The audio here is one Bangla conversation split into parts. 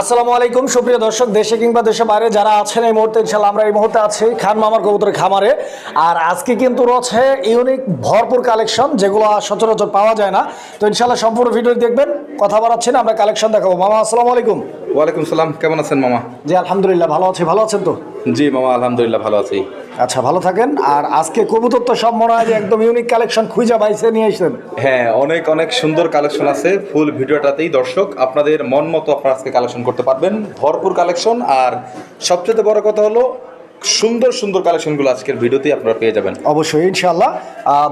আসসালামু আলাইকুম সুপ্রিয় দর্শক দেশে কিংবা দেশে বাইরে যারা আছেন এই মুহূর্তে ইনশাল্লাহ আমরা এই মুহূর্তে আছি খান মামার কবুতরের খামারে। আর আজকে কিন্তু রয়েছে ইউনিক ভরপুর কালেকশন যেগুলো সচরাচর পাওয়া যায় না। তো ইনশাল্লাহ সম্পূর্ণ ভিডিও দেখবেন কথা বলাচ্ছি না আমরা কালেকশন দেখাবো। মামা আসসালামু আলাইকুম। ওয়ালাইকুম সালাম কেমন আছেন মামা? জি আলহামদুলিল্লাহ ভালো আছি ভালো আছেন তো? জি মামা আলহামদুলিল্লাহ ভালো আছি। আচ্ছা ভালো থাকেন। আর আজকে কবুতর তো সব মনে হয় যে একদম ইউনিক কালেকশন খুঁজে বাইছে নিয়ে এসেছেন হ্যাঁ অনেক অনেক সুন্দর কালেকশন আছে। ফুল ভিডিওটাতেই দর্শক আপনাদের মন মতো আপনারা আজকে কালেকশন করতে পারবেন। ভরপুর কালেকশন আর সবচেয়ে বড় কথা হলো সুন্দর সুন্দর কালেকশনগুলো আজকের ভিডিওতেই আপনারা পেয়ে যাবেন। অবশ্যই ইনশাল্লাহ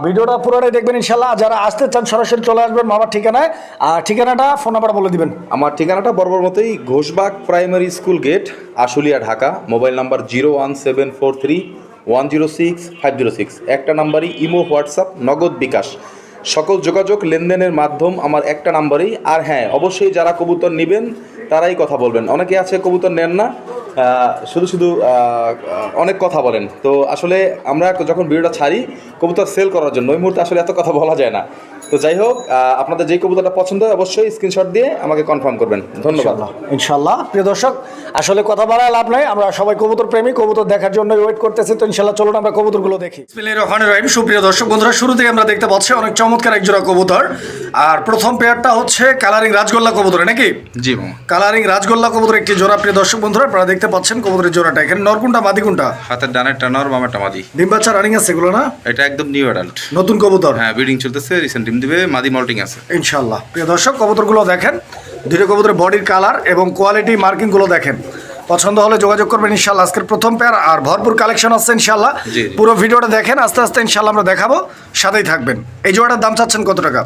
ভিডিওটা পুরোটাই দেখবেন ইনশাল্লাহ যারা আসতে চান সরাসরি চলে আসবেন মামার ঠিকানায়। আর ঠিকানাটা ফোন নাম্বার বলে দিবেন। আমার ঠিকানাটা বরাবর মতোই Ghoshbag primary school gate Ashulia Dhaka. Mobile number zero one seven four three one zero six five zero six. একটা নাম্বারই ইমো হোয়াটসঅ্যাপ নগদ বিকাশ। সকল যোগাযোগ লেনদেনের মাধ্যম আমার একটা নাম্বারেই। আর হ্যাঁ অবশ্যই যারা কবুতর নেবেন, তারাই কথা বলবেন। অনেকে আছে কবুতর নেন না শুধু শুধু অনেক কথা বলেন। তো আসলে আমরা যখন ভিডিওটা ছাড়ি, কবুতর সেল করার জন্য, ওই মুহূর্তে আসলে এত কথা বলা যায় না। তো যাই হোক আপনাদের যে কবুতরটা পছন্দ হয় অবশ্যই স্ক্রিনশট দিয়ে আমাকে কনফার্ম করবেন। ধন্যবাদ। ইনশাল্লাহ প্রিয় দর্শক আসলে কথা বলার লাভ নাই আমরা সবাই কবুতর প্রেমী কবুতর দেখার জন্য ওয়েট করতেছি তো ইনশাল্লাহ চলুন আমরা কবুতরগুলো দেখি। রহমানির রহিম সুপ্রিয় দর্শক বন্ধুরা শুরু থেকে আমরা দেখতে পাচ্ছি অনেক চমৎকার এক জোড়া কবুতর। আর প্রথম পেয়ারটা হচ্ছে কালারিং রাজগোল্লা কবুতর নাকি? জি কালারিং রাজগোল্লা কবুতর একটি জোড়া প্রিয় দর্শক বন্ধুরা আপনারা দেখতে পাচ্ছেন কবুতরের জোড়াটা। এখানে নরকুনটা মাদি কোনটা হাতের ডানের টানার বামেরটা মাদি। ডিম বাচ্চা রানিং আছে এগুলো না? এটা একদম নিউ অ্যাডাল্ট নতুন কবুতর? হ্যাঁ ব্রিডিং চলতেছে রিসেন্ট ডিম দিবে মাদি মল্টিং আছে। ইনশাল্লাহ প্রিয় দর্শক কবুতরগুলো দেখেন। দুটো কবুতরের বডির কালার এবং কোয়ালিটি মার্কিংগুলো দেখেন। পছন্দ হলে যোগাযোগ করবেন ইনশাল্লাহ আজকের প্রথম পেয়ার আর ভরপুর কালেকশন আছে ইনশাল্লাহ। পুরো ভিডিওটা দেখেন আস্তে আস্তে ইনশাল্লাহ আমরা দেখাবো। সাথেই থাকবেন। এই জোড়াটার দাম চাচ্ছেন কত টাকা?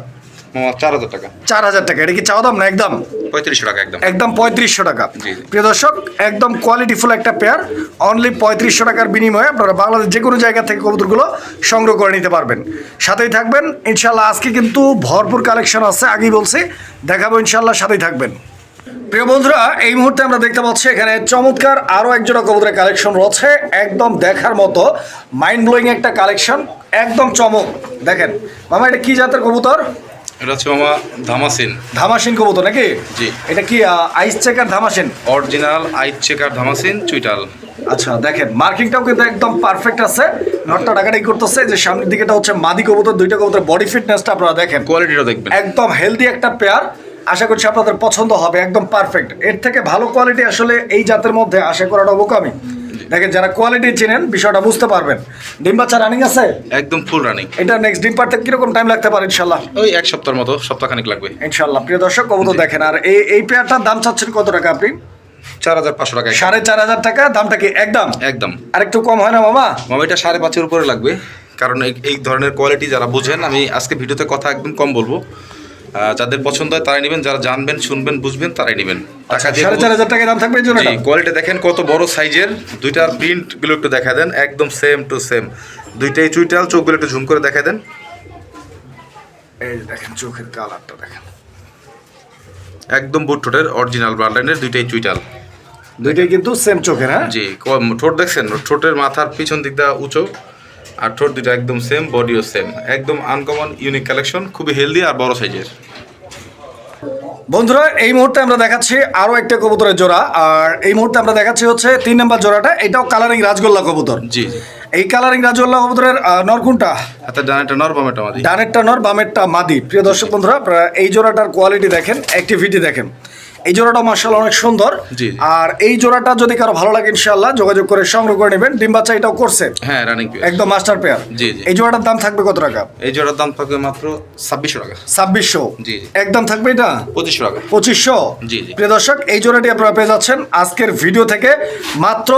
চার হাজার টাকা। চার হাজার টাকা এটা কি চাওয়া দাম না একদম? পঁয়ত্রিশশো টাকা একদম। একদম পঁয়ত্রিশশো টাকা। প্রিয় দর্শক একদম কোয়ালিটিফুল একটা পেয়ার অনলি পঁয়ত্রিশশো টাকার বিনিময়ে আপনারা বাংলাদেশ যে কোনো জায়গা থেকে কবুতরগুলো সংগ্রহ করে নিতে পারবেন। সাথেই থাকবেন ইনশাল্লাহ আজকে কিন্তু ভরপুর কালেকশন আছে আগেই বলছি দেখাবো ইনশাল্লাহ সাথেই থাকবেন। প্রিয় বন্ধুরা এই মুহূর্তে আমরা দেখতে পাচ্ছি এখানে চমৎকার আরও একজোড়া কবুতরের কালেকশন রয়েছে একদম দেখার মতো মাইন্ড ব্লোয়িং একটা কালেকশন একদম চমক। দেখেন মামা এটা কি জাতের কবুতর? এটা হচ্ছে মামা ধামাসিন। ধামাসিন কবুতর নাকি? জি। এটা কি আইস চেকার ধামাসিন? অরিজিনাল আইট চেকার ধামাসিন চুইটাল। আচ্ছা দেখেন মার্কিংটাও কিন্তু একদম পারফেক্ট আছে। নটটা টাকাটাই করতেছে যে সামনের দিকেটা হচ্ছে মাদি কবুতর দুইটা কবুতর বডি ফিটনেসটা আপনারা দেখেন। কোয়ালিটিটা দেখবেন। একদম হেলদি একটা পেয়ার আশা করছি আপনাদের পছন্দ হবে একদম পারফেক্ট এর থেকে ভালো কোয়ালিটি আসলে এই জাতের মধ্যে আশা করাটা বোকামি দেখেন যারা কোয়ালিটি চেনেন বিষয়টা বুঝতে পারবেন। ডিম বাচ্চা রানিং আছে? একদম ফুল রানিং এটা নেক্সট ডিম পারতে কীরকম টাইম লাগতে পারে ইনশাল্লাহ ওই এক সপ্তাহের মতো সপ্তাহখানিক লাগবে। ইনশাল্লাহ প্রিয় দর্শক কবুতর দেখেন আর এই এই পেয়ারটার দাম চাচ্ছেন কত টাকা আপনি? চার হাজার পাঁচশো টাকা। সাড়ে চার হাজার টাকা দামটা কি একদম? একদম। আর একটু কম হয় না মামা? মামা এটা সাড়ে পাঁচের উপরে লাগবে। কারণ এই- ধরনের কোয়ালিটি যারা বুঝেন আমি আজকে ভিডিওতে কথা একদম কম বলব। যাদের পছন্দ হয় তারাই নেবেন যারা জানবেন শুনবেন বুঝবেন তারাই নেবেন। টাকা দিয়ে সাড়ে চার হাজার টাকা দাম থাকবে জি কোয়ালিটি দেখেন কত বড় সাইজের। দুইটার প্রিন্টগুলো একটু দেখা দেন একদম সেম টু সেম দুইটাই চুইটাল চোখগুলো একটু ঝুম করে দেখা দেন। এই দেখেন চোখের কালারটা দেখেন। একদম বুট ঠোঁটের অরিজিনাল ব্লাডলাইনের দুইটাই চুইটাল। দুইটাই কিন্তু সেম চোখের হ্যাঁ? জি ঠোঁট দেখছেন? ঠোঁটের মাথার পিছন দিকটা উঁচু। আর ঠোঁট দুইটা একদম সেম বডিও সেম একদম আনকমন ইউনিক কালেকশন খুবই হেলদি আর বড় সাইজের বন্ধুরা এই মুহূর্তে আমরা দেখাচ্ছি আরও একটা কবুতরের জোড়া আর এই মুহূর্তে আমরা দেখাচ্ছি হচ্ছে তিন নম্বর জোড়াটা এটাও কালারিং রাজগোল্লা কবুতর। জি এই কালারিং রাজগোল্লা কবুতরের নর কোনটা? হাতের ডানাটা নরমাম এটা মাদি। ডানেরটা নর বামেরটা মাদি। প্রিয় দর্শক বন্ধুরা আপনারা এই জোড়াটার কোয়ালিটি দেখেন অ্যাক্টিভিটি দেখেন। এই জোড়াটা মার্শাল অনেক সুন্দর। আর এই জোড়াটা যদি কারও ভালো লাগে ইনশাল্লাহ যোগাযোগ করে সংগ্রহ করে নেবেন। ডিম বাচ্চা এটাও করছে। হ্যাঁ রানিং একদম মাস্টার পেয়ার জি, জি। এই জোড়াটার দাম থাকবে কত টাকা? এই জোড়ার দাম থাকবে মাত্র ছাব্বিশশো টাকা। ছাব্বিশশো। জি। একদম থাকবে এটা? পঁচিশশো টাকা। পঁচিশশো? জি, জি। প্রিয় দর্শক এই জোড়াটি আপনারা পেয়ে যাচ্ছেন আজকের ভিডিও থেকে। মাত্র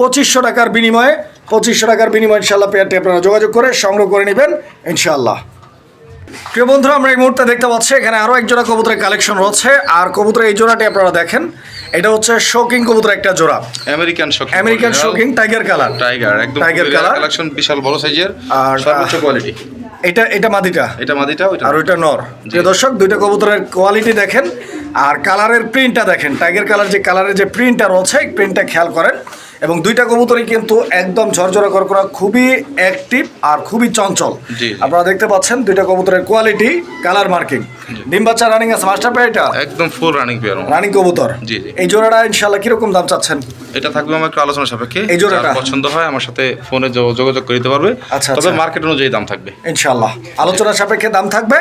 পঁচিশশো টাকার বিনিময়ে পঁচিশশো টাকার বিনিময়ে ইনশাল্লাহ পেয়ারটি আপনারা যোগাযোগ করে সংগ্রহ করে নেবেন ইনশাল্লাহ প্রিয় বন্ধুরা আমরা এই মুহূর্তে দেখতে পাচ্ছি এখানে আরও এক জোড়া কবুতরের কালেকশন রয়েছে। আর কবুতরের এই জোড়াটি আপনারা দেখেন। এটা হচ্ছে শোকিং কবুতর একটা জোড়া। American show king American show king tiger colour tiger একদম Tiger color। কালেকশন বিশাল বড় সাইজের আর, সর্বোচ্চ কোয়ালিটি এটা এটা মাদিটা। এটা মাদিটা আর ওইটা নর। যে দর্শক দুইটা কবুতরের কোয়ালিটি দেখেন। আর কালারের প্রিন্টটা দেখেন। টাইগার কালার যে কালারের যে প্রিন্টটা রয়েছে প্রিন্টটা খেয়াল করেন। এবং দুইটা কবুতরই কিন্তু একদম ঝরঝরা করকরা খুবই অ্যাক্টিভ আর খুবই চঞ্চল। আপনারা দেখতে পাচ্ছেন দুইটা কবুতরের কোয়ালিটি কালার মার্কিং ডিম বাচ্চা রানিং আছে মাস্টার পেয়ার এটা? একদম ফুল রানিং পেয়ার রানিং কবুতর? জি, জি। এই জোড়াটা ইনশাল্লাহ কীরকম দাম চাচ্ছেন? এটা থাকবে আমার একটু আলোচনা সাপেক্ষে। এই জোড়াটা? পছন্দ হয় আমার সাথে ফোনে যোগাযোগ করে দিতে পারবে। আচ্ছা, তবে আচ্ছা। মার্কেট অনুযায়ী দাম থাকবে। ইনশাল্লাহ আলোচনা সাপেক্ষে দাম থাকবে।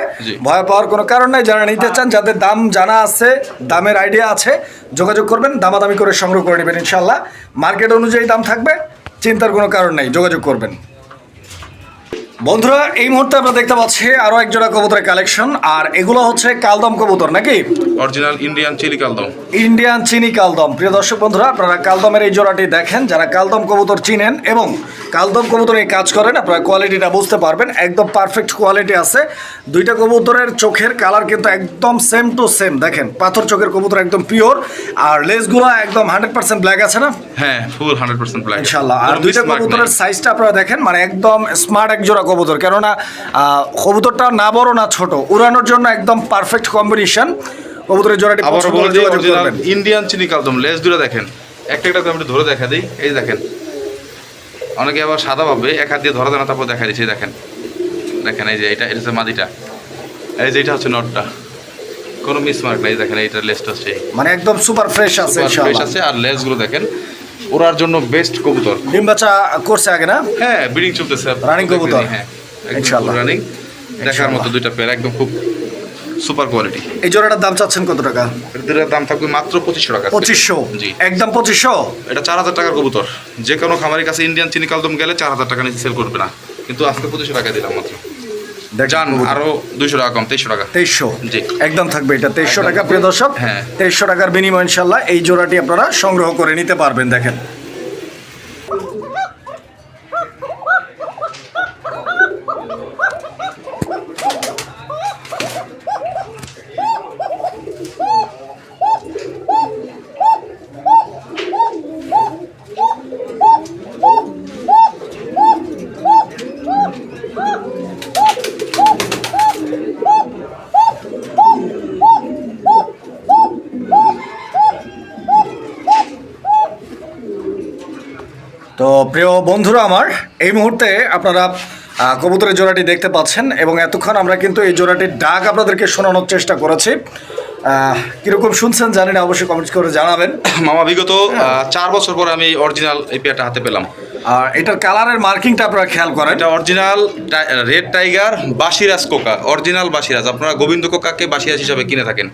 ভয় পাওয়ার কোনো কারণ নাই। যারা নিতে চান যাদের দাম জানা আছে দামের আইডিয়া আছে যোগাযোগ করবেন দামাদামি করে সংগ্রহ করে নেবেন ইনশাল্লাহ মার্কেট অনুযায়ী দাম থাকবে চিন্তার কোনো কারণ নেই যোগাযোগ করবেন। বন্ধুরা এই মুহূর্তে আমরা দেখতে পাচ্ছি আরও এক জোড়া কবুতরের কালেকশন আর এগুলো হচ্ছে কালদম কবুতর নাকি? অরিজিনাল ইন্ডিয়ান চিলি কালদম। ইন্ডিয়ান চিনি কালদম। প্রিয় দর্শক বন্ধুরা আপনারা কালদমের এই জোড়াটি দেখেন যারা কালদম কবুতর চিনেন এবং কালদম কবুতর এই কাজ করেন আপনারা কোয়ালিটিটা বুঝতে পারবেন একদম পারফেক্ট কোয়ালিটি আছে। দুইটা কবুতরের চোখের কালার কিন্তু একদম সেম টু সেম দেখেন পাথর চোখের কবুতর একদম পিওর আর লেসগুলো একদম হান্ড্রেড পার্সেন্ট ব্ল্যাক আছে না? হ্যাঁ ফুল হান্ড্রেড পার্সেন্ট ব্ল্যাক ইনশাল্লাহ আর দুইটা কবুতরের সাইজটা আপনারা দেখেন মানে একদম স্মার্ট এক জোড়া কবুতর। কেননা কবুতরটা না বড় না ছোট উড়ানোর জন্য একদম পারফেক্ট কম্বিনেশন কবুতরের জোড়াটি আবার বলে ইন্ডিয়ান চিনি কালদম লেজ দুটো দেখেন। একটা একটা আমি ধরে দেখা দিই এই দেখেন। অনেকে আবার সাদা পাবে এক হাত দিয়ে ধরা দেয় না তারপর দেখা দিচ্ছে দেখেন। দেখেন এই যে এটা এটা হচ্ছে মাদিটা। এই যে এটা হচ্ছে নটটা। কোনো মিসমার্ক নাই দেখেন এইটার লেজটা হচ্ছে মানে একদম সুপার ফ্রেশ আছে fresh আছে আর লেজগুলো দেখেন ওরার জন্য বেস্ট কবুতর। ডিম বাচ্চা করছে আগে না? হ্যাঁ ব্রিডিং চলতেছে। রানিং কবুতর? হ্যাঁ ইনশাআল্লাহ। রানিং দেখার মতো দুইটা পেয়ার একদম খুব সুপার কোয়ালিটি এই জোড়াটার দাম চাচ্ছেন কত টাকা? এটার দাম থাকবে মাত্র পঁচিশশো টাকা পঁচিশশো? জি। একদম পঁচিশশো? এটা চার হাজার টাকার কবুতর। যে কোনো খামারের কাছে ইন্ডিয়ান চিনি কালদম গেলে চার হাজার টাকা নিচে সেল করবে না। কিন্তু আজকে পঁচিশশো টাকা দিলাম মাত্র। যান আরও দুইশো টাকা কম তেইশশো টাকা। তেইশশো? জি। একদম থাকবে এটা তেইশশো টাকা প্রিয় দর্শক। হ্যাঁ। তেইশশো টাকার বিনিময় ইনশাল্লাহ এই জোড়াটি আপনারা সংগ্রহ করে নিতে পারবেন দেখেন তো প্রিয় বন্ধুরা আমার এই মুহূর্তে আপনারা কবুতরের জোড়াটি দেখতে পাচ্ছেন এবং এতক্ষণ আমরা কিন্তু এই জোড়াটির ডাক আপনাদেরকে শোনানোর চেষ্টা করেছি। কীরকম শুনছেন জানি না অবশ্যই কমেন্ট করে জানাবেন। মামা বিগত চার বছর পরে আমি অরিজিনাল এই পেয়ারটা হাতে পেলাম। আর এটার কালারের মার্কিংটা আপনারা খেয়াল করেন। এটা অরিজিনাল রেড টাইগার বাসিরাজ কোকা। অরিজিনাল বাসিরাজ। আপনারা গোবিন্দ কোকাকে বাসিরাজ হিসাবে কিনে থাকেন।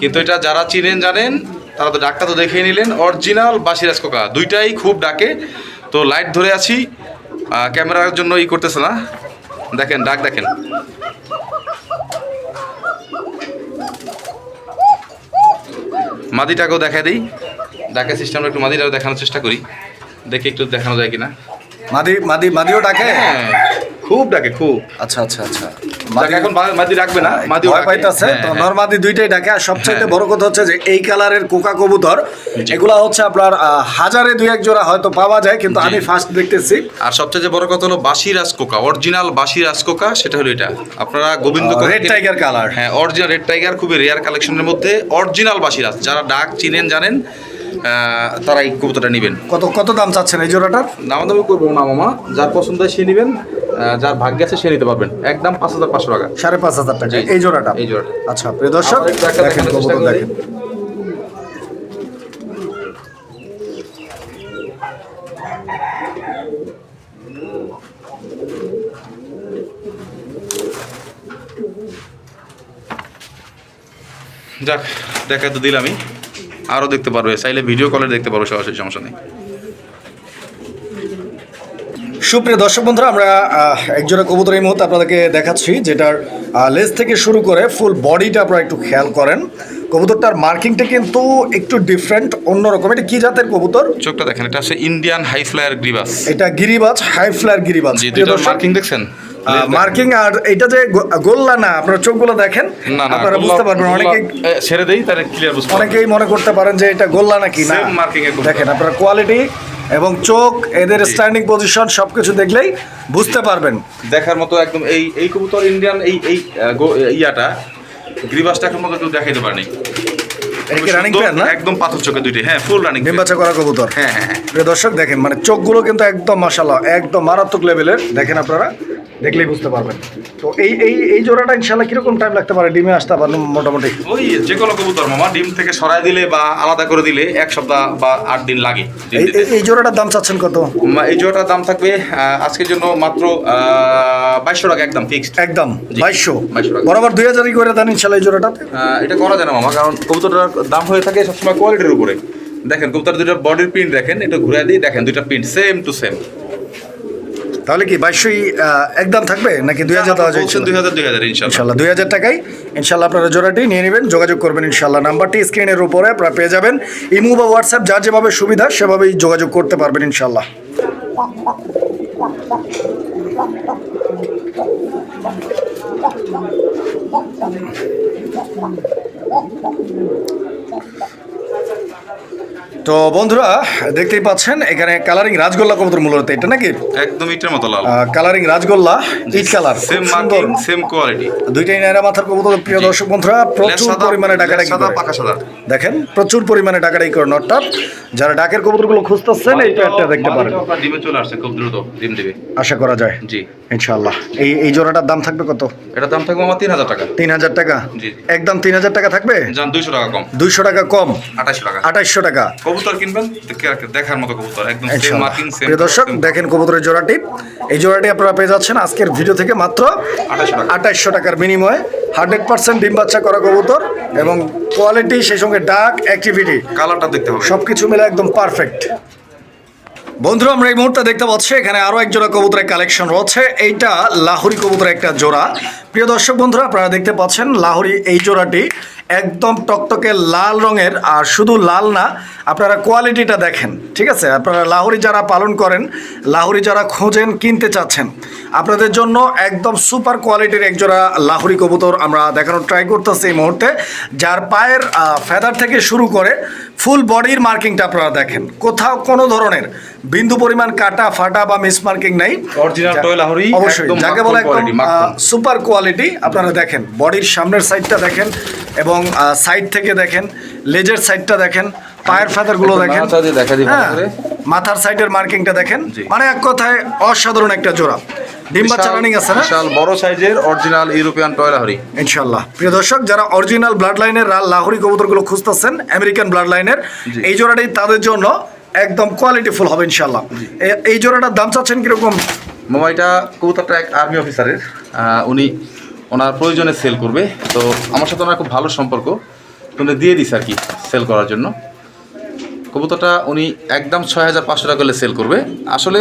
কিন্তু এটা যারা চিনেন জানেন তারা তো ডাকটা তো দেখে নিলেন। অরিজিনাল বাসিরাজ কোকা। দুইটাই খুব ডাকে। তো লাইট ধরে আছি ক্যামেরার জন্য ই করতেছে না। দেখেন ডাক দেখেন। মাদিটাকেও দেখা দিই। ডাকে সিস্টেমটা একটু মাদিটাও দেখানোর চেষ্টা করি। দেখি একটু দেখানো যায় কিনা। মাদি মাদি মাদিও ডাকে? হ্যাঁ। খুব ডাকে খুব। আচ্ছা আচ্ছা আচ্ছা। মাদি এখন মাদি রাখবে না? মাদি ভয় পাইতেছে। তো নর্মাদি দুইটাই ডাকে আর সবচাইতে বড় কথা হচ্ছে যে এই কালারের কোকা কবুতর এগুলা হচ্ছে আপনার হাজারে দুই এক জোড়া হয়তো পাওয়া যায় কিন্তু আমি ফার্স্ট দেখতেছি। আর সবচেয়ে বড় কথা হলো বাসি রাজকোকা অরিজিনাল বাসি রাজকোকা সেটা হলো এটা। আপনারা গোবিন্দ red tiger colour। হ্যাঁ অরিজিনাল রেড টাইগার খুবই রেয়ার কালেকশনের মধ্যে অরিজিনাল বাসি রাজ যারা ডাক চিনেন জানেন তারা এই কবুতরটা নেবেন। কত কত দাম চাচ্ছেন এই জোড়াটার? দামাদামি করব না মামা। যার পছন্দ হয় সে নেবেন যার ভাগ্য আছে সে নিতে পারবেন। একদম পাঁচ হাজার পাঁচশো টাকা। সাড়ে পাঁচ হাজার টাকা। এই জোড়াটা? এই জোড়াটা। আচ্ছা প্রিয় দর্শক দেখেন কবুতর দেখেন। যাক দেখা তো দিলামই। আরও দেখতে পারবে চাইলে ভিডিও কলে দেখতে পারবে সরাসরি সমস্যা নেই। সুপ্রিয় দর্শক বন্ধুরা আমরা একজোড়া কবুতর এই মুহূর্তে আপনাদেরকে দেখাচ্ছি যেটার লেজ থেকে শুরু করে ফুল বডিটা আপনারা একটু খেয়াল করেন। কবুতরটার মার্কিংটা কিন্তু একটু ডিফারেন্ট অন্যরকম। এটা কি জাতের কবুতর? চোখটা দেখেন এটা হচ্ছে ইন্ডিয়ান হাই ফ্লায়ার গ্রিবাস এটা গিরিবাজ হাই ফ্লার গিরিবাজ মার্কিং দেখছেন? মার্কিং আর এটা যে গোল্লা না আপনার চোখগুলো দেখেন আপনারা বুঝতে পারবেন অনেকে ছেড়ে দেই তাহলে ক্লিয়ার বুঝতে অনেকেই মনে করতে পারেন যে এটা গোল্লা নাকি না। কবুতর। দেখেন আপনার কোয়ালিটি এবং চোখ এদের স্ট্যান্ডিং পজিশন সবকিছু দেখলেই বুঝতে পারবেন। দেখার মতো একদম এই এই কবুতর ইন্ডিয়ান এই এই ইয়াটা গ্রিবাসটা এখন মতো কেউ দেখাইতে পারেনি? একদম পাথর চোখে দুইটি। হ্যাঁ ফুল রানিং ডিম বাচ্চা করা কবুতর। হ্যাঁ হ্যাঁ হ্যাঁ। দর্শক দেখেন মানে চোখগুলো কিন্তু একদম মাশাল্লাহ একদম মারাত্মক লেভেলের দেখেন আপনারা দেখলেই বুঝতে পারবেন। তো এই এই এই জোড়াটা ইনশাল্লাহ কীরকম টাইম লাগতে পারে? ডিমে আসতে পারে মোটামুটি? ওই যে কোনো কবুতর মামা ডিম থেকে সরাই দিলে বা আলাদা করে দিলে এক সপ্তাহ বা আট দিন লাগে এই জোড়াটার দাম চাচ্ছেন কত? এই জোড়াটার দাম থাকবে আজকের জন্য মাত্র বাইশশো টাকা একদম ফিক্সড একদম বাইশশো। 2200 টাকা। বরাবর দুই হাজারই করে দেন ইনশাল্লাহ এই জোড়াটাতে? এটা করা যায় না মামা কারণ কবুতরটার দাম হয়ে থাকে সবসময় কোয়ালিটির উপরে। দেখেন কবুতর দুটো বডির প্রিন্ট দেখেন একটু ঘুরে দিই দেখেন দুইটা প্রিন্ট সেম টু সেম তাহলে কি বাইশশোই একদম থাকবে? নাকি দুই হাজার দেওয়া যায় দুই হাজার দুই হাজার ইনশাল্লাহ। দুই হাজার টাকায়। ইনশাল্লাহ আপনারা জোড়াটি নিয়ে নেবেন যোগাযোগ করবেন ইনশাল্লাহ। নাম্বারটি স্ক্রিনের উপরে আপনারা পেয়ে যাবেন। ইমু বা হোয়াটসঅ্যাপ যার যেভাবে সুবিধা সেভাবেই যোগাযোগ করতে পারবেন ইনশাল্লাহ। তো বন্ধুরা দেখতেই পাচ্ছেন এখানে কালারিং রাজগোল্লা কবুতর মূলত এটা নাকি? একদম ইটের মতো লাল। কালারিং রাজগোল্লা ইট colour same marking same quality দুইটাই নাইরা মাথার কবুতর প্রিয় দর্শক বন্ধুরা প্রচুর পরিমাণে ডাকাডাকি সাদা পাকা সাদা। দেখেন প্রচুর পরিমাণে ডাকাডাকি করে নটটা। যারা ডাকের কবুতরগুলো খুঁজতেছেন এই একটা দেখতে পারেন। ডিমে চলে আসছে খুব দ্রুত ডিম দিবে আশা করা যায়। জি। ইনশাআল্লাহ। এই এই জোড়াটার দাম থাকবে কত? এটার দাম থাকবে আমার তিন হাজার টাকা। তিন হাজার টাকা? জি। একদম তিন হাজার টাকা থাকবে? যান দুইশো টাকা কম। দুইশো টাকা কম। আঠাশশো টাকা। আঠাইশশো টাকা। কবুতর কিনবেন? দেখার মতো কবুতর একদম প্রিয় দর্শক দেখেন কবুতরের জোড়াটি। এই জোড়াটি আপনারা পেয়ে যাচ্ছেন আজকের ভিডিও থেকে মাত্র 2800 আঠাইশশো টাকার বিনিময়ে। হান্ড্রেড পার্সেন্ট ডিম বাচ্চা করা কবুতর এবং কোয়ালিটি সেই সঙ্গে ডাক অ্যাক্টিভিটি কালারটা দেখতে হবে। সবকিছু মিলে একদম পারফেক্ট বন্ধুরা, আমরা এই মুহূর্তে দেখতে পাচ্ছি এখানে আরও এক জোড়া কবুতরের কালেকশন রয়েছে। এইটা লাহুরি কবুতরের একটা জোড়া। প্রিয় দর্শক বন্ধুরা, আপনারা দেখতে পাচ্ছেন লাহোরি এই জোড়াটি। একদম টকটকে লাল রঙের আর শুধু লাল না আপনারা কোয়ালিটিটা দেখেন ঠিক আছে? আপনারা লাহুরি যারা পালন করেন লাহুরি যারা খোঁজেন কিনতে চাচ্ছেন আপনাদের জন্য একদম সুপার কোয়ালিটির এক জোড়া লাহুরি কবুতর আমরা দেখানোর ট্রাই করতেছি এই মুহূর্তে যার পায়ের ফেদার থেকে শুরু করে ফুল বডির মার্কিংটা আপনারা দেখেন। কোথাও কোনো ধরনের বিন্দু পরিমাণ কাটা ফাটা বা মিস মার্কিং নাই অবশ্যই যাকে বলে একদম সুপার কোয়ালিটি আপনারা দেখেন বডির সামনের সাইডটা দেখেন এবং সাইড থেকে দেখেন লেজের সাইডটা দেখেন পায়ের ফেদারগুলো দেখেন। হ্যাঁ, মাথার সাইডের মার্কিংটা দেখেন। মানে এক কথায় অসাধারণ একটা জোড়া। ডিম বাচ্চা রানিং আছে না? বিশাল বড় সাইজের অরিজিনাল ইউরোপিয়ান প্রিয় দর্শক যারা অরিজিনাল ব্লাড লাইনের লাহোরি কবুতরগুলো খুঁজতেছেন আমেরিকান ব্লাড লাইনের এই জোড়াটাই তাদের জন্য একদম কোয়ালিটিফুল হবে ইনশাল্লাহ এই জোড়াটার দাম চাচ্ছেন কীরকম? কবুতরটা এক আর্মি অফিসারের উনি ওনার প্রয়োজনে সেল করবে। তো আমার সাথে ওনার খুব ভালো সম্পর্ক। তো দিয়ে দিস আর কি সেল করার জন্য। কবুতরটা উনি একদম ছয় হাজার পাঁচশো টাকা হলে সেল করবে। আসলে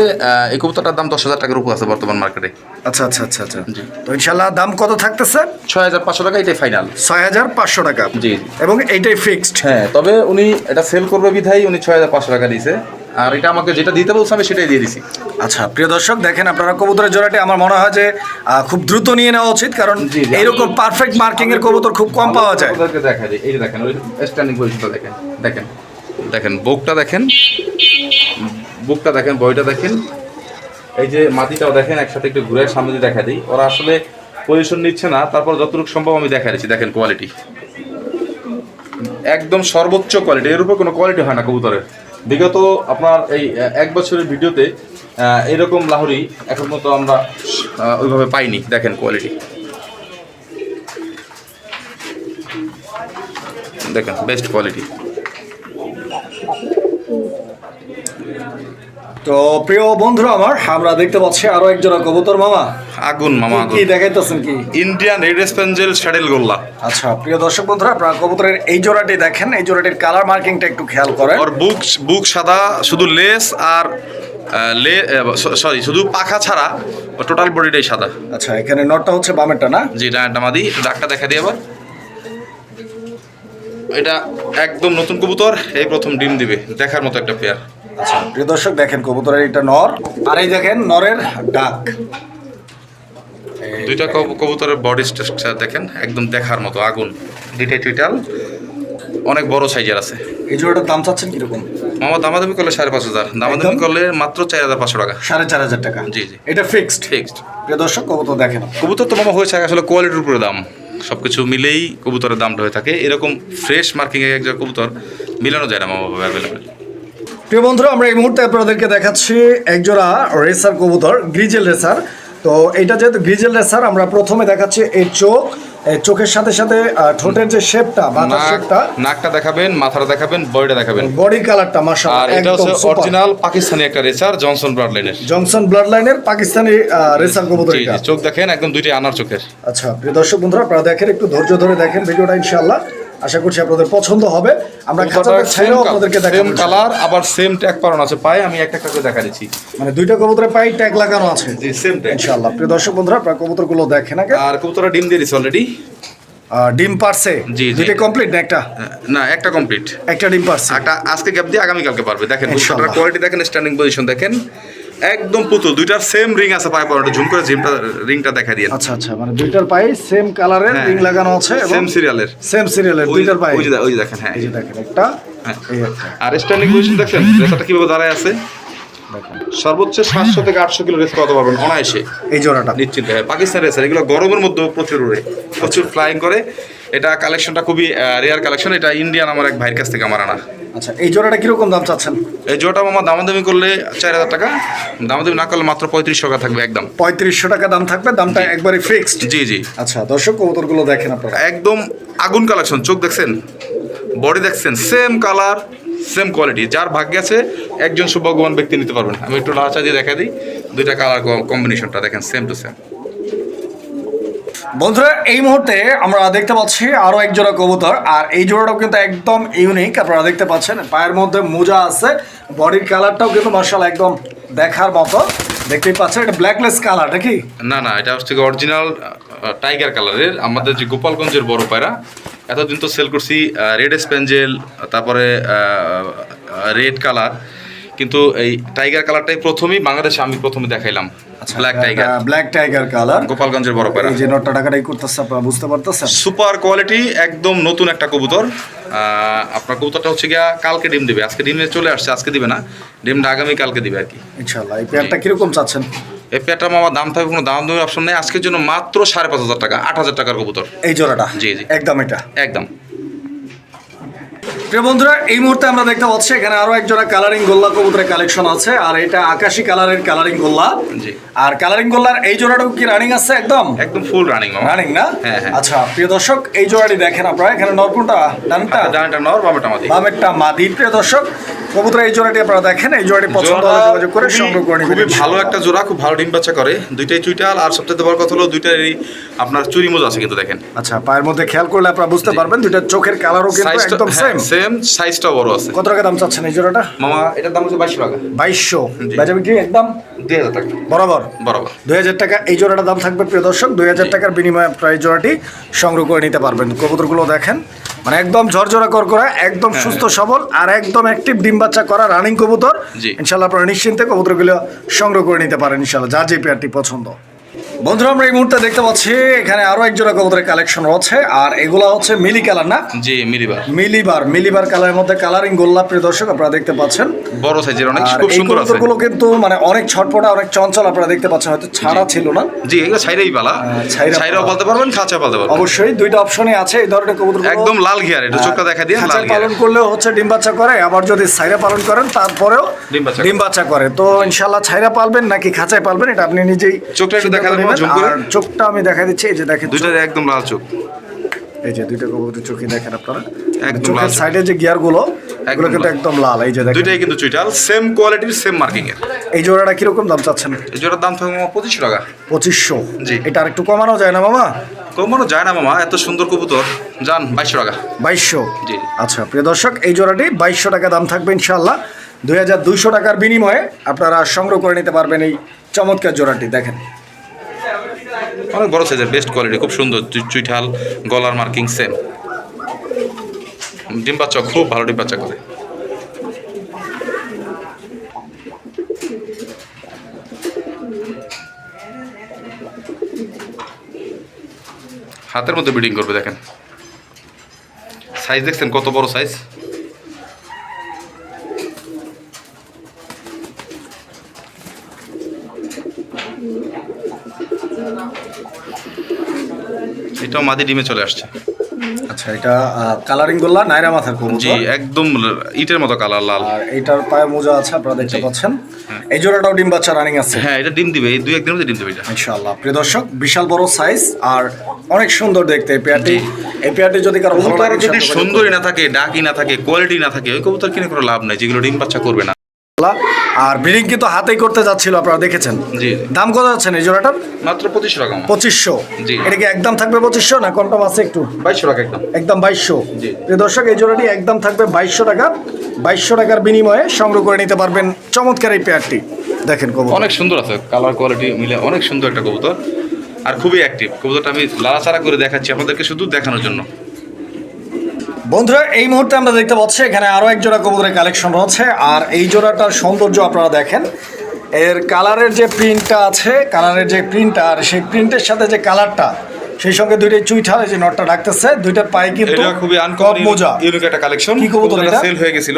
এই কবুতরটার দাম দশ হাজার টাকার উপর আছে বর্তমান মার্কেটে আচ্ছা আচ্ছা আচ্ছা আচ্ছা। জি। তো ইনশাল্লাহ দাম কত থাকতেছে? ছয় হাজার পাঁচশো টাকা এটাই ফাইনাল ছয় হাজার পাঁচশো টাকা। জি। এবং এইটাই ফিক্সড হ্যাঁ তবে উনি এটা সেল করবে বিধাই উনি ছয় হাজার পাঁচশো টাকা দিয়েছে। আর এটা আমাকে যেটা দিতে বলছে আমি সেটাই দিয়ে দিছি। আচ্ছা প্রিয় দর্শক দেখেন আপনারা কবুতরের জোড়াটি আমার মনে হয় যে খুব দ্রুত নিয়ে নেওয়া উচিত কারণ। এইরকম পারফেক্ট মার্কিং এর কবুতর খুব কম পাওয়া যায়। দেখা যায় এই দেখেন ওই স্ট্যান্ডিং পজিশনটা দেখেন দেখেন। দেখেন, বুকটা দেখেন বুকটা দেখেন, বইটা দেখেন। এই যে মাটিটাও দেখেন, একসাথে একটু ঘুরে সামনে দিয়ে দেখা দিই। ওরা আসলে পজিশন নিচ্ছে না, তারপর যতটুকু সম্ভব আমি দেখা দিচ্ছি, দেখেন কোয়ালিটি একদম সর্বোচ্চ কোয়ালিটি এর উপর কোনো কোয়ালিটি হয় না কবুতরের। বিগত আপনার এই এক বছরের ভিডিওতে এরকম লাহরি এখন মতো আমরা ওইভাবে পাইনি, দেখেন কোয়ালিটি দেখেন বেস্ট কোয়ালিটি তো প্রিয় বন্ধুরা আমার আমরা দেখতে পাচ্ছি আরও একজোড়া কবুতর মামা। আগুন মামা আগুন কি দেখাইতেছেন কি? ইন্ডিয়ান রেড স্পেঞ্জেল শ্যাডেল গোল্লা আচ্ছা প্রিয় দর্শক বন্ধুরা আপনারা কবুতরের এই জোড়াটি দেখেন এই জোড়াটির কালার মার্কিংটা একটু খেয়াল করেন। ওর বুক বুক সাদা শুধু লেস আর লে সরি শুধু পাখা ছাড়া টোটাল বডিটাই সাদা। আচ্ছা এখানে নটটা হচ্ছে বামেরটা না? জি ডানটা মাদি ডাকটা দেখা দিই আবার। এটা একদম নতুন কবুতর এই প্রথম ডিম দিবে দেখার মতো একটা পেয়ার আচ্ছা প্রিয় দর্শক দেখেন কবুতরের এটা নর আর এই দেখেন নরের ডাক। দুইটা কবুতরের বডি স্ট্রাকচার দেখেন একদম দেখার মতো আগুন দুইটাই টুইটাল অনেক বড় সাইজের আছে। এই জোড়াটার দাম চাচ্ছেন কীরকম? মামা দামাদামি করলে সাড়ে পাঁচ হাজার। দামাদামি? করলে মাত্র চার হাজার পাঁচশো টাকা। সাড়ে চার হাজার টাকা। জি, জি। এটা ফিক্সড ফিক্সড প্রিয় দর্শক কবুতর দেখেন কবুতর তো মামা হয়েছে আসলে কোয়ালিটির উপরে দাম। সব কিছু মিলেই কবুতরের দামটা হয়ে থাকে। এরকম ফ্রেশ মার্কিংয়ে এক কবুতর মিলানো যায় না মামা অ্যাভেলেবেল প্রিয় বন্ধুরা আমরা এই মুহূর্তে আপনাদেরকে দেখাচ্ছি একজোড়া রেসার কবুতর গ্রিজেল রেসার। তো এটা যেহেতু গ্রিজেল রেসার আমরা প্রথমে দেখাচ্ছি এর চোখ। চোখের সাথে সাথে ঠোঁটের যে শেপটা মাথার শেপটা নাকটা দেখাবেন মাথাটা দেখাবেন বডিটা দেখাবেন। বডি কালারটা মাশাআল্লাহ আর এটা হচ্ছে অরিজিনাল পাকিস্তানি একটা রেসার জনসন ব্রাড লাইনের জংশন ব্লাড লাইনের পাকিস্তানি রেসার কবুতর এটা। চোখ দেখেন একদম দুইটাই আনার চোখের। আচ্ছা প্রিয় দর্শক বন্ধুরা আপনারা দেখেন একটু ধৈর্য ধরে দেখেন ভিডিওটা ইনশাআল্লাহ। আশা করছি আপনাদের পছন্দ হবে। আমরা খাঁচাতে ছেড়েও আপনাদেরকে দেখাবো কালার আবার সেম ট্যাগ পালন আছে। পায়ে আমি একটা একটা করে দেখা দিচ্ছি। মানে দুইটা কবুতরের পাই ট্যাগ লাগানো আছে। জি সেম ট্যাগ ইনশাআল্লাহ। প্রিয় দর্শক বন্ধুরা আপনারা কবুতরগুলো দেখেন আগে। আর কবুতরা ডিম দিয়ে দিছে অলরেডি ডিম পারছে? জি, জি। দুইটা কমপ্লিট না একটা? না একটা কমপ্লিট একটা ডিম পারছে। একটা আজকে গ্যাপ দিয়ে আগামী কালকে পারবে। দেখেন। কোয়ালিটি দেখেন স্ট্যান্ডিং পজিশন দেখেন। একদম পুতুল দুইটার সেম রিং আছে পায়ে পড়াটা ঝুম করে জিমটা রিংটা দেখা দিয়ে। আচ্ছা আচ্ছা মানে দুইটার পায়ে সেম কালারের। রিং লাগানো আছে এবং সেম সিরিয়ালের সেম সিরিয়ালের দুইটার পায়ে ওই যে দেখেন হ্যাঁ। এই যে দেখেন একটা হ্যাঁ। আর স্ট্যান্ডিং পজিশন দেখছেন? রেসাটা কীভাবে দাঁড়ায় আছে? সর্বোচ্চ সাতশো থেকে আটশো কিলো রেস করাতে পারবেন অনায়াসে। এই জোড়াটা। নিশ্চিন্তে হ্যাঁ পাকিস্তান রেসার এগুলো গরমের মধ্যেও প্রচুর উড়ে প্রচুর ফ্লাইং করে। এটা কালেকশনটা খুবই রেয়ার কালেকশন এটা ইন্ডিয়ান আমার এক ভাইয়ের কাছ থেকে আমার আনা। আচ্ছা এই জোড়াটা কীরকম দাম চাচ্ছেন? এই জোটা মামা দামাদামি করলে চার হাজার টাকা দামাদামি না করলে মাত্র পঁয়ত্রিশশো টাকা থাকবে একদম। পঁয়ত্রিশশো টাকা দাম থাকবে দামটা একবারে ফিক্সড জি জি। আচ্ছা দর্শক কবুতরগুলো দেখেন আপনারা। একদম আগুন কালেকশন চোখ দেখছেন? বডি দেখছেন? সেম কালার সেম কোয়ালিটি যার ভাগ্যে আছে একজন সৌভাগ্যবান ব্যক্তি নিতে পারবেন। আমি একটু লাচা দিয়ে দেখা দিই দুইটা কালার কম্বিনেশনটা দেখেন সেম টু সেম বন্ধুরা, এই মুহূর্তে আমরা দেখতে পাচ্ছি আরও এক জোড়া কবুতর, আর এই জোড়াটাও কিন্তু একদম ইউনিক আপনারা দেখতে পাচ্ছেন। পায়ের মধ্যে মোজা আছে বডির কালারটাও কিন্তু মার্শাল একদম দেখার মতো। দেখতেই পাচ্ছেন, এটা ব্ল্যাকলেস কালার নাকি? না না, এটা হচ্ছে অরিজিনাল টাইগার কালারের আমাদের যে গোপালগঞ্জের বড় পায়রা, এতদিন তো সেল করছি রেড স্পেঞ্জেল তারপরে রেড কালার কিন্তু এই টাইগার কালারটাই প্রথমেই বাংলাদেশে আমি প্রথমে দেখাইলাম। Black tiger black tiger colour গোপালগঞ্জের বড় পায়রা। এই যে নটটা টাকাটাই করতেছে আপনারা বুঝতে পারতেছেন? সুপার কোয়ালিটি একদম নতুন একটা কবুতর। আপনার কবুতরটা হচ্ছে গিয়া কালকে ডিম দিবে। আজকে ডিমে চলে আসছে আজকে দিবে না। ডিমটা আগামী কালকে দিবে আর কি। ইনশাল্লাহ এই পেয়ারটা কীরকম চাচ্ছেন? এই পেয়ারটা মামা দাম থাকবে কোনো দাম দেওয়ার অপশন নেই। আজকের জন্য মাত্র সাড়ে পাঁচ হাজার টাকা আট হাজার টাকার কবুতর। এই জোড়াটা? জি, জি। একদম এটা? একদম। প্রিয় বন্ধুরা এই মুহূর্তে আমরা দেখতে পাচ্ছি এখানে আরও কালারিং গোল্লা কবুতরের কালেকশন আছে আর এটা আকাশি কালারের কালারিং গোল্লা। আর কালারিং গোল্লার এই জোড়াটাও কি রানিং আছে একদম? একদম ফুল রানিং রানিং না? হ্যাঁ, হ্যাঁ। আচ্ছা প্রিয় দর্শক এই জোড়াটি দেখেন আপনারা এখানে নরকুনটা ডানটা? ডানটা নর মাদি। বামেরটা মাদি। প্রিয় দর্শক কবুতর এই জোড়াটি আপনারা দেখেন এই জোড়াটি পছন্দ হলে যোগাযোগ করে সংগ্রহ করে খুবই ভালো একটা জোড়া খুব ভালো ডিম বাচ্চা করে। দুইটাই চুইটাল আর সবচেয়ে বড় কথা হলো দুইটারই আপনার চুরি মোজ আছে কিন্তু দেখেন। আচ্ছা পায়ের মধ্যে খেয়াল করলে আপনারা বুঝতে পারবেন দুইটা চোখের কালারও কিন্তু একদম সেম সেম সাইজটা বড় আছে। কত টাকা দাম চাচ্ছেন এই জোড়াটা? মামা এটার দাম হচ্ছে বাইশশো টাকা। বাইশশো। বেচা বিক্রি একদম দুই হাজার টাকা। বরাবর। বরাবর। দুই হাজার টাকা এই জোড়াটার দাম থাকবে প্রিয় দর্শক। দুই হাজার টাকার বিনিময়ে আপনারা এই জোড়াটি সংগ্রহ করে নিতে পারবেন। কবুতরগুলো দেখেন। মানে একদম ঝরঝরা কর করা একদম সুস্থ সবল আর একদম অ্যাক্টিভ ডিম বাচ্চা করা রানিং কবুতর। ইনশাল্লাহ আপনারা নিশ্চিন্তে কবুতরগুলো সংগ্রহ করে নিতে পারেন ইনশাল্লাহ যার যে পেয়ারটি পছন্দ। বন্ধুরা আমরা এই মুহূর্তে দেখতে পাচ্ছি এখানে আরও এক জোড়া কবুতরের কালেকশন রয়েছে আর এগুলা হচ্ছে মিলি কালার না? জি মিলিবার। মিলিবার মিলিবার কালারের মধ্যে কালারিং গোল্লা প্রিয় দর্শক আপনারা দেখতে পাচ্ছেন। বড় সাইজের অনেক খুব সুন্দর আছে। কবুতরগুলো কিন্তু মানে অনেক ছটপটা অনেক চঞ্চল আপনারা দেখতে পাচ্ছেন হয়তো ছাড়া ছিল না। জি এগুলো ছাইরাই পালা। ছাইরা ছাইরাও। পালতে পারবেন খাঁচা পালতে পারবেন। অবশ্যই দুইটা অপশনই আছে এই ধরনের কবুতর একদম লাল ঘিয়ার একটু চোখটা দেখা দিয়ে লাল ঘিয়ার। পালন করলেও হচ্ছে ডিম বাচ্চা করে আবার যদি ছাইরা পালন করেন তারপরেও ডিম বাচ্চা করে। তো ইনশাল্লাহ ছাইরা পালবেন নাকি খাঁচায় পালবেন এটা আপনি নিজেই চোখটা একটু দেখা নেবেন। আর চোখটা আমি দেখা দিচ্ছি এই যে দেখেন চোখ। দুইটার একদম লাল চোখ। এই যে দুইটা কবুতর চোখই দেখেন আপনারা। একদম লাল চোখ। সাইডে যে গিয়ারগুলো এগুলো কিন্তু একদম লাল এই যে দেখেন। দুইটাই কিন্তু চুইটাল সেম কোয়ালিটির সেম মার্কিং এর। এই জোড়াটা কীরকম দাম চাচ্ছেন? এই জোড়ার দাম থাকবে মামা পঁচিশশো টাকা। পঁচিশশো। জি। এটা আর একটু কমানো যায় না মামা? কমানো যায় না মামা এত সুন্দর কবুতর। যান বাইশশো টাকা। বাইশশো? জি। আচ্ছা প্রিয় দর্শক এই জোড়াটি বাইশশো টাকা দাম থাকবে ইনশাল্লাহ দুই হাজার দুইশো টাকার বিনিময়ে আপনারা সংগ্রহ করে নিতে পারবেন এই চমৎকার জোড়াটি দেখেন। অনেক বড় সাইজের বেস্ট কোয়ালিটি খুব সুন্দর চুইঠাল, গলার মার্কিং সেম ডিম বাচ্চা খুব ভালো ডিম বাচ্চা করে হাতের মধ্যে ব্রিডিং করবে, দেখেন। সাইজ দেখছেন কত বড় সাইজ এটাও মাদি ডিমে চলে আসছে। আচ্ছা এটা কালারিং গোল্লা নাইরা মাথার জি একদম ইটের মতো কালার লাল। আর এইটার পায়ে মোজা আছে আপনারা দেখতে পাচ্ছেন। এই জোড়াটাও ডিম বাচ্চা রানিং আছে। হ্যাঁ এটা ডিম দিবে এই দুই একদিনের মধ্যে ডিম দিবে এটা। ইনশাআল্লাহ। প্রিয় দর্শক বিশাল বড় সাইজ আর অনেক সুন্দর দেখতে এই পেয়ারটি এই পেয়ারটি যদি কারও যদি সাথে সুন্দরী না থাকে ডাকি না থাকে কোয়ালিটি না থাকে ওই কবুতর কিনে কোনো লাভ নাই যেগুলো ডিম বাচ্চা করবে না। আর ব্রিডিং কিন্তু হাতেই করতে যাচ্ছিল আপনারা দেখেছেন। জি। দাম কত যাচ্ছেন এই জোড়াটার? মাত্র পঁচিশ টাকা পঁচিশশো। জি। এটা কি একদম থাকবে পঁচিশশো না কম আছে একটু? বাইশশো টাকা একদম। একদম বাইশশো। জি। দর্শক এই জোড়াটি একদম থাকবে বাইশশো টাকা। বাইশশো টাকার বিনিময়ে সংগ্রহ করে নিতে পারবেন চমৎকার এই পেয়ারটি দেখেন কবুতর। অনেক সুন্দর আছে কালার কোয়ালিটি মিলে অনেক সুন্দর একটা কবুতর। আর খুবই অ্যাক্টিভ কবুতরটা আমি লাড়াচাড়া করে দেখাচ্ছি আপনাদেরকে শুধু দেখানোর জন্য। বন্ধুরা এই মুহূর্তে আমরা দেখতে পাচ্ছি এখানে আরও এক জোড়া কবুতরের কালেকশন রয়েছে। আর এই জোড়াটার সৌন্দর্য আপনারা দেখেন। এর কালারের যে প্রিন্টটা আছে কালারের যে প্রিন্টটা আর সেই প্রিন্টের সাথে যে কালারটা সেই সঙ্গে দুইটা চুইঠাল এই যে নটটা ডাকতেছে দুইটা পায়ে কিন্তু এটা খুবই আনকমন মোজা। ইউনিক একটা কালেকশন কি কবুতর? সেল হয়ে গেছিল।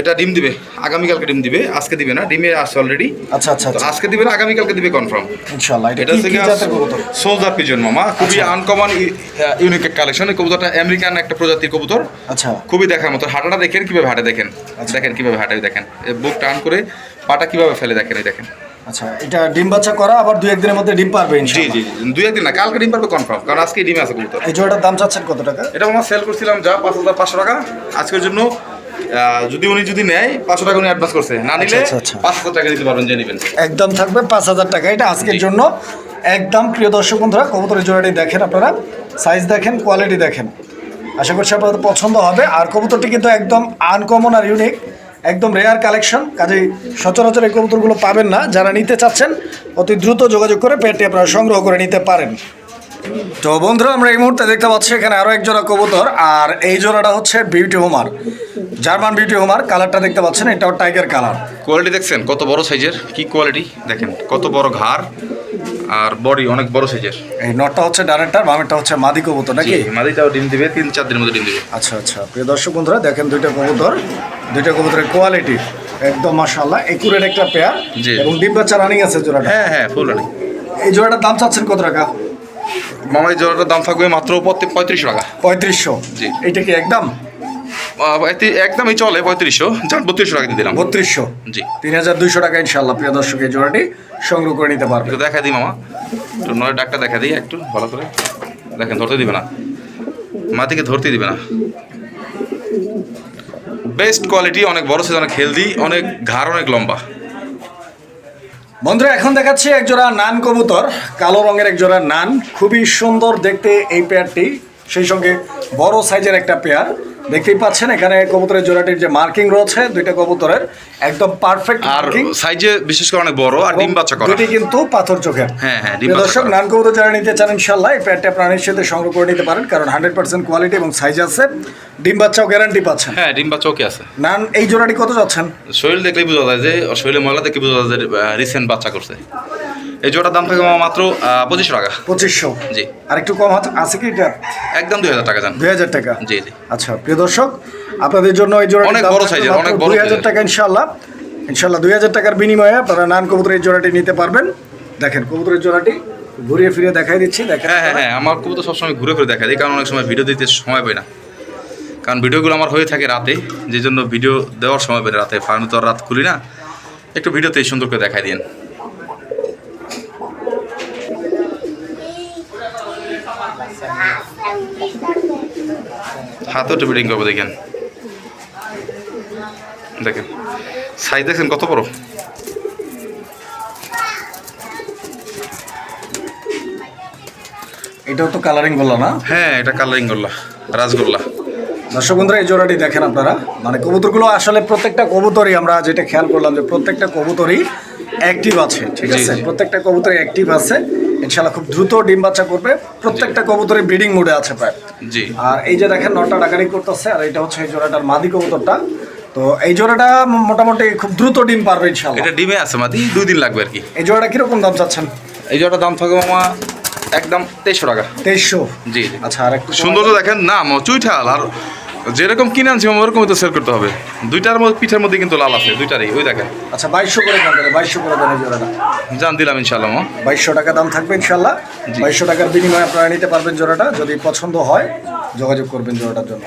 এটা ডিম দিবে আগামীকালকে ডিম দিবে আজকে দিবে না ডিমে আসছে অলরেডি আচ্ছা আচ্ছা আচ্ছা। আজকে দিবে না আগামীকালকে দিবে কনফার্ম ইনশাআল্লাহ এটা এটা কি হচ্ছে কি জাতের কবুতর? সোলজার পিজন মামা খুবই আচ্ছা। আনকমন ইউনিক কালেকশন এই কবুতরটা আমেরিকান একটা প্রজাতির কবুতর। আচ্ছা। খুবই দেখার মতো। হাঁটাটা দেখেন কীভাবে হাঁটে দেখেন। আচ্ছা। দেখেন কীভাবে হাঁটে দেখেন। বুক টান করে পাটা কীভাবে ফেলে দেখেন এই দেখেন। আচ্ছা এটা ডিম বাচ্চা করা আবার দুই একদিনের মধ্যে ডিম পারবে জি জি। দুই একদিন না কালকে ডিম পারবে কনফার্ম কারণ আজকে ডিম আছে কবুতর। এই জোড়াটার দাম চাচ্ছেন কত টাকা? এটা আমরা সেল করছিলাম যা পাঁচ হাজার পাঁচশো টাকা। আজকের জন্য যদি উনি যদি নেয় পাঁচশো টাকা উনি অ্যাডভান্স করছে। না নিলে আচ্ছা, আচ্ছা। পাঁচ হাজার টাকা দিতে পারবেন যে নেবেন। একদম থাকবে পাঁচ হাজার টাকা। এটা আজকের জন্য একদম প্রিয় দর্শক বন্ধুরা কবুতরের জোড়াটি দেখেন আপনারা। সাইজ দেখেন কোয়ালিটি দেখেন। আশা করছি আপনাদের পছন্দ হবে। আর কবুতরটি কিন্তু একদম আনকমন আর ইউনিক একদম রেয়ার কালেকশন কাজেই সচরাচর এই কবুতরগুলো পাবেন না। যারা নিতে চাচ্ছেন অতি দ্রুত যোগাযোগ করে পেটে আপনারা সংগ্রহ করে নিতে পারেন। তো বন্ধুরা আমরা এই মুহূর্তে দেখতে পাচ্ছি এখানে আরও এক জোড়া কবুতর আর এই জোড়াটা হচ্ছে beauty homer German beauty homer কালারটা দেখতে পাচ্ছেন এটাও টাইগার কালার। কোয়ালিটি দেখছেন কত বড় সাইজের কি কোয়ালিটি দেখেন কত বড় ঘাড় আর বডি অনেক বড় সাইজের এই নটটা হচ্ছে ডানেরটার বামেরটা হচ্ছে মাদি কবুতর নাকি? মাদিটাও ডিম দিবে তিন চার দিনের মধ্যে ডিম দিবে। আচ্ছা আচ্ছা প্রিয় দর্শক বন্ধুরা দেখেন দুইটা কবুতর দুইটা কবুতরের কোয়ালিটি একদম মাশাআল্লাহ একুরেট একটা পেয়ার। এবং ডিম বাচ্চা রানিং আছে জোড়াটা। হ্যাঁ হ্যাঁ ফুল রানি এই জোড়াটার দাম চাচ্ছেন কত টাকা? মামা এই জোড়াটার দাম থাকবে মাত্র পঁয়ত্রিশশো টাকা। পঁয়ত্রিশশো? জি। এটা কি একদম? একদমই চলে পঁয়ত্রিশশো। যান বত্রিশশো টাকা দিলাম। বত্রিশশো? জি। তিন হাজার দুইশো টাকা ইনশাল্লাহ প্রিয় দর্শক এই জোড়াটি সংগ্রহ করে নিতে পারবে। দেখা দিই মামা। একটু নয় ডাকটা দেখা দিই একটু ভালো করে। দেখেন ধরতে দিবে না। মাটিকে ধরতে দিবে না। বেস্ট কোয়ালিটি অনেক বড় সাইজ অনেক হেলদি অনেক ঘাড় অনেক লম্বা। বন্ধুরা, এখন দেখাচ্ছি একজোড়া নান কবুতর, কালো রঙের একজোড়া নান। খুবই সুন্দর দেখতে এই পেয়ারটি সেই সঙ্গে বড় সাইজের একটা পেয়ার দেখতেই পাচ্ছেন এখানে কবুতরের জোড়াটির যে মার্কিং রয়েছে দুইটা কবুতরের একদম পারফেক্ট আর সাইজে বিশেষ করে অনেক বড় আর ডিম বাচ্চা করা। দুটি কিন্তু পাথর চোখের। হ্যাঁ, হ্যাঁ, ডিম দর্শক নান কবুতর যারা নিতে চান ইনশাল্লাহ এই প্যাডটা প্রাণীর সাথে সংগ্রহ করে নিতে পারেন কারণ হান্ড্রেড পার্সেন্ট কোয়ালিটি এবং সাইজ আছে। ডিম বাচ্চাও গ্যারান্টি পাচ্ছেন। হ্যাঁ ডিম বাচ্চা ওকে আছে? নান এই জোড়াটি কত যাচ্ছেন? শরীর দেখলেই বোঝা যায় যে শরীরে ময়লা দেখে বোঝা যায় যে রিসেন্ট বাচ্চা করছে। এই জোড়ার দাম থাকে মাত্র পঁচিশশো টাকা। পঁচিশশো? জি। আর একটু কম আছে কি এটা একদম দুই হাজার টাকা যান। দুই হাজার টাকা? জি জি। আচ্ছা প্রিয় দর্শক আপনাদের জন্য এই জোড়াটি অনেক বড় এর, অনেক বড় দুই হাজার size এর। টাকা ইনশাআল্লাহ। দুই হাজার টাকার বিনিময়ে আপনারা নান কবুতরের এই জোড়াটি নিতে পারবেন। দেখেন কবুতরের জোড়াটি ঘুরিয়ে ফিরে দেখাই দিচ্ছি দেখেন। হ্যাঁ হ্যাঁ হ্যাঁ আমার খুব তো সবসময় ঘুরে ঘুরে দেখা দিই কারণ অনেক সময় ভিডিও দিতে সময় পাই না। কারণ ভিডিওগুলো আমার হয়ে থাকে রাতে যে জন্য ভিডিও দেওয়ার সময় পাই রাতে ফার্মে তো আর রাত খুলি না একটু ভিডিওতে সুন্দর করে দেখাই দিন হাতেও বিডিং করব দেখেন। দেখেন। সাইজ দেখছেন কত বড়? এটাও তো কালারিং বলল না? হ্যাঁ এটা কালারিং গোল্লা রাজগোল্লা। দর্শক বন্ধুরা এই জোড়াটি দেখেন আপনারা। মানে কবুতরগুলো আসলে প্রত্যেকটা কবুতরই আমরা যেটা খেয়াল করলাম যে প্রত্যেকটা কবুতরই অ্যাক্টিভ আছে ঠিক আছে? প্রত্যেকটা কবুতরই অ্যাক্টিভ আছে। ইনশাল্লাহ খুব দ্রুত ডিম বাচ্চা করবে। প্রত্যেকটা কবুতরই ব্রিডিং মুডে আছে প্রায়। জি। আর এই যে দেখেন নটা ডাকারি করতেছে আর এটা হচ্ছে এই জোড়াটার মাদি কবুতরটা। তো এই জোড়াটা মোটামুটি খুব দ্রুত ডিম পারবে ইনশাল্লাহ এটা ডিমে আছে মাদি দুই দিন লাগবে আর কি। এই জোড়াটা কীরকম দাম চাচ্ছেন? এই জোড়াটার দাম থাকে মামা একদম তেইশশো টাকা। তেইশশো? জি আচ্ছা আর একটু সৌন্দর্য দেখেন না ম- চুইঠাল। আর যেরকম কিনে আনছি মামা ওরকমই তো সেল করতে হবে। দুইটার মধ্যে পিঠের মধ্যে কিন্তু লাল আছে দুইটারই ওই দেখেন। আচ্ছা বাইশশো করে দাম তাহলে বাইশশো করে দেন জোড়াটা। জান দিলাম ইনশাল্লাহ বাইশশো টাকা দাম থাকবে ইনশাল্লাহ বাইশশো টাকার বিনিময়ে আপনারা নিতে পারবেন জোড়াটা যদি পছন্দ হয় যোগাযোগ করবেন জোড়াটার জন্য।